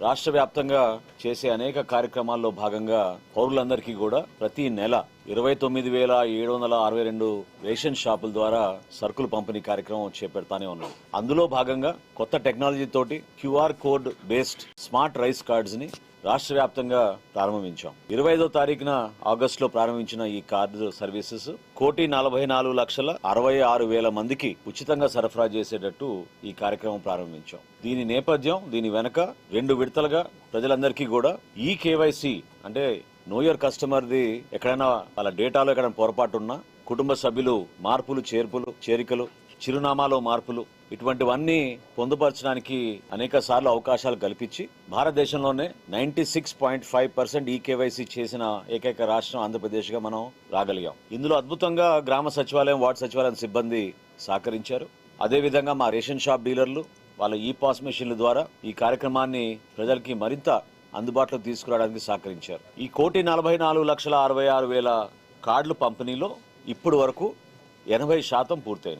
రాష్ట్ర వ్యాప్తంగా చేసే అనేక కార్యక్రమాల్లో భాగంగా పౌరులందరికీ కూడా ప్రతి నెల ఇరవై తొమ్మిది వేల ఏడు వందల అరవై రెండు రేషన్ షాపుల ద్వారా సరుకులు పంపిణీ కార్యక్రమం చేపెడతానే ఉన్నాం. అందులో భాగంగా కొత్త టెక్నాలజీ తోటి QR code based smart rice కార్డ్స్ని రాష్ట్ర వ్యాప్తంగా ప్రారంభించాం. ఇరవై ఐదో తారీఖున ఆగస్టులో ప్రారంభించిన ఈ కార్డు సర్వీసెస్ కోటి నలభై నాలుగు లక్షల అరవై ఆరు వేల మందికి ఉచితంగా సరఫరా చేసేటట్టు ఈ కార్యక్రమం ప్రారంభించాం. దీని నేపథ్యం దీని వెనక రెండు విడతలుగా ప్రజలందరికీ కూడా ఈ కేవైసీ అంటే నోయర్ కస్టమర్ది ఎక్కడైనా వాళ్ళ డేటాలో ఎక్కడైనా పొరపాటు ఉన్నా కుటుంబ సభ్యులు మార్పులు చేర్పులు చేరికలు చిరునామాలో మార్పులు ఇటువంటివన్నీ పొందుపరచడానికి అనేక సార్లు అవకాశాలు కల్పించి భారతదేశంలోనే ninety six point five percent ఈ చేసిన ఏకైక రాష్ట్రం ఆంధ్రప్రదేశ్గా మనం రాగలిగాం. ఇందులో అద్భుతంగా గ్రామ సచివాలయం వార్డు సచివాలయం సిబ్బంది సహకరించారు. అదేవిధంగా మా రేషన్ షాప్ డీలర్లు వాళ్ళ ఈ పాస్ మెషిన్ల ద్వారా ఈ కార్యక్రమాన్ని ప్రజలకి మరింత అందుబాటులోకి తీసుకురావడానికి సహకరించారు. ఈ కోటి నలభై నాలుగు లక్షల అరవై ఆరు వేల కార్డుల పంపిణీలో ఇప్పుడు వరకు ఎనభై శాతం పూర్తయినాయి.